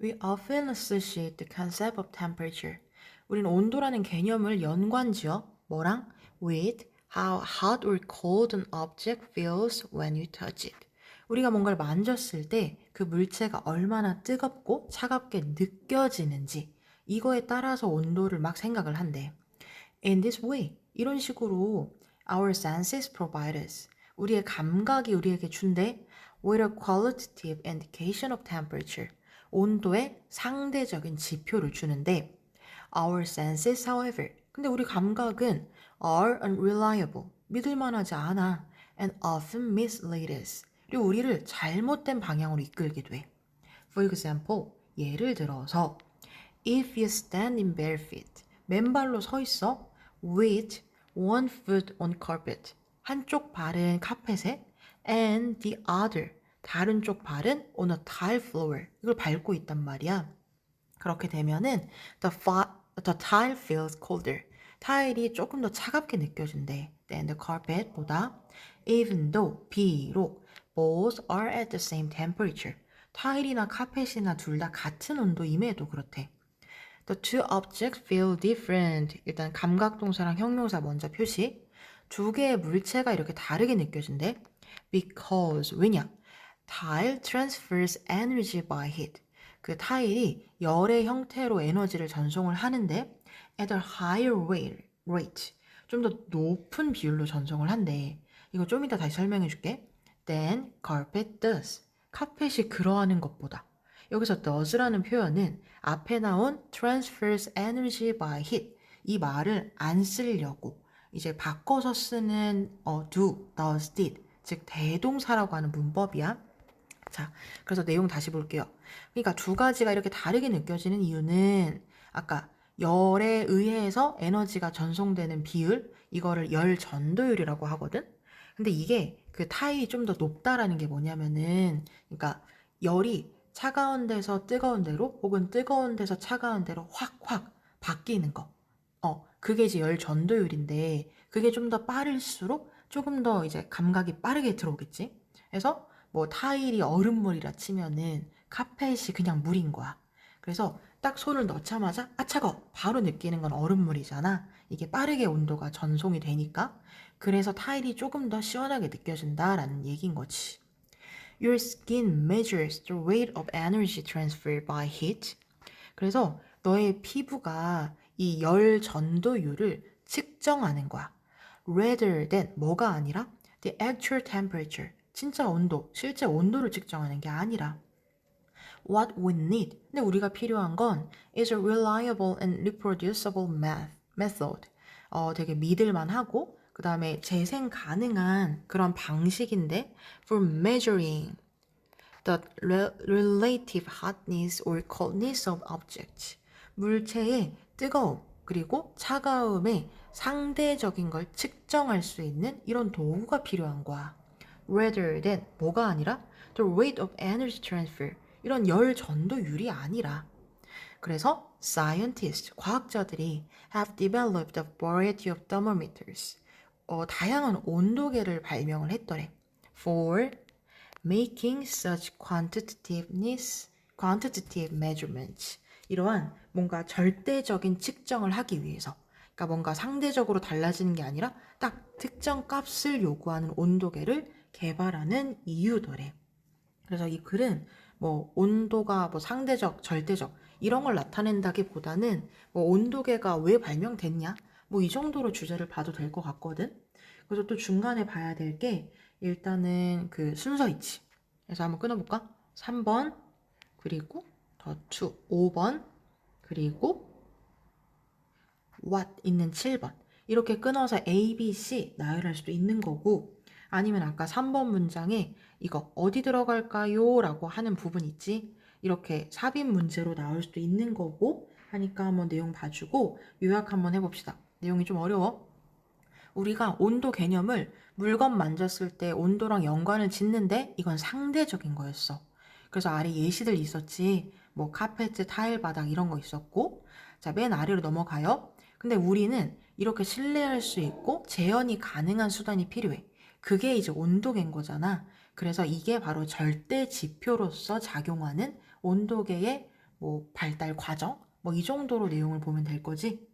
We often associate the concept of temperature. 우리는 온도라는 개념을 연관지어 뭐랑 with how hot or cold an object feels when you touch it. 우리가 뭔가를 만졌을 때 그 물체가 얼마나 뜨겁고 차갑게 느껴지는지 이거에 따라서 온도를 막 생각을 한대. In this way, 이런 식으로 our senses provide us. 우리의 감각이 우리에게 준대 with a qualitative indication of temperature. 온도의 상대적인 지표를 주는데 our senses, however, 근데 우리 감각은 are unreliable, 믿을만하지 않아 and often mislead us. 그리고 우리를 잘못된 방향으로 이끌게 돼. For example, 예를 들어서 if you stand in bare feet, 맨발로 서 있어 with one foot on carpet, 한쪽 발은 카펫에 and the other, 다른 쪽 발은 on a tile floor, 이걸 밟고 있단 말이야. 그렇게 되면은 the, the tile feels colder. 타일이 조금 더 차갑게 느껴진대. than the carpet보다 even though 비록 both are at the same temperature. 타일이나 카펫이나 둘 다 같은 온도임에도 그렇대. The two objects feel different. 일단 감각 동사랑 형용사 먼저 표시. 두 개의 물체가 이렇게 다르게 느껴진대. Because 왜냐? Tile transfers energy by heat. 그 타일이 열의 형태로 에너지를 전송을 하는데 at a higher rate. 좀 더 높은 비율로 전송을 한대. 이거 좀 이따 다시 설명해 줄게. Than carpet does. 카펫이 그러하는 것보다. 여기서 does라는 표현은 앞에 나온 transfers energy by heat 이 말을 안 쓰려고 이제 바꿔서 쓰는 어, do, does, did 즉 대동사라고 하는 문법이야. 자, 그래서 내용 다시 볼게요. 그러니까 두 가지가 이렇게 다르게 느껴지는 이유는 아까 열에 의해서 에너지가 전송되는 비율 이거를 열 전도율이라고 하거든. 근데 이게 그 타일이 좀 더 높다라는 게 뭐냐면은 그러니까 열이 차가운 데서 뜨거운 데로 혹은 뜨거운 데서 차가운 데로 확확 바뀌는 거. 어, 그게 이제 열 전도율인데 그게 좀 더 빠를수록 조금 더 이제 감각이 빠르게 들어오겠지. 그래서 뭐 타일이 얼음물이라 치면은 카펫이 그냥 물인 거야. 그래서 딱 손을 넣자마자 아 차가 바로 느끼는 건 얼음물이잖아. 이게 빠르게 온도가 전송이 되니까 그래서 타일이 조금 더 시원하게 느껴진다라는 얘기인 거지. Your skin measures the rate of energy transfer by heat. 그래서 너의 피부가 이 열 전도율을 측정하는 거야. Rather than 뭐가 아니라 the actual temperature. 진짜 온도, 실제 온도를 측정하는 게 아니라 What we need. 근데 우리가 필요한 건 is a reliable and reproducible method. 어, 되게 믿을만 하고 그 다음에 재생 가능한 그런 방식인데 for measuring the re- relative hotness or coldness of objects. 물체의 뜨거움 그리고 차가움의 상대적인 걸 측정할 수 있는 이런 도구가 필요한 거야. Rather than 뭐가 아니라 the rate of energy transfer 이런 열 전도율이 아니라 그래서 scientists 과학자들이 have developed a variety of thermometers 어, 다양한 온도계를 발명을 했더래. For making such quantitativeness, quantitative measurements. 이러한 뭔가 절대적인 측정을 하기 위해서. 그러니까 뭔가 상대적으로 달라지는 게 아니라 딱 특정 값을 요구하는 온도계를 개발하는 이유더래. 그래서 이 글은 뭐 온도가 뭐 상대적, 절대적 이런 걸 나타낸다기보다는 뭐 온도계가 왜 발명됐냐? 뭐 이 정도로 주제를 봐도 될 것 같거든. 그래서 또 중간에 봐야 될 게 일단은 그 순서 있지. 그래서 한번 끊어볼까? 3번 그리고 더투 5번 그리고 what 있는 7번 이렇게 끊어서 A, B, C 나열할 수도 있는 거고 아니면 아까 3번 문장에 이거 어디 들어갈까요? 라고 하는 부분 있지? 이렇게 삽입 문제로 나올 수도 있는 거고 하니까 한번 내용 봐주고 요약 한번 해봅시다. 내용이 좀 어려워. 우리가 온도 개념을 물건 만졌을 때 온도랑 연관을 짓는데 이건 상대적인 거였어. 그래서 아래 예시들 있었지. 뭐 카페트, 타일 바닥 이런 거 있었고. 자, 맨 아래로 넘어가요. 근데 우리는 이렇게 신뢰할 수 있고 재현이 가능한 수단이 필요해. 그게 이제 온도계인 거잖아. 그래서 이게 바로 절대 지표로서 작용하는 온도계의 뭐 발달 과정, 뭐 이 정도로 내용을 보면 될 거지?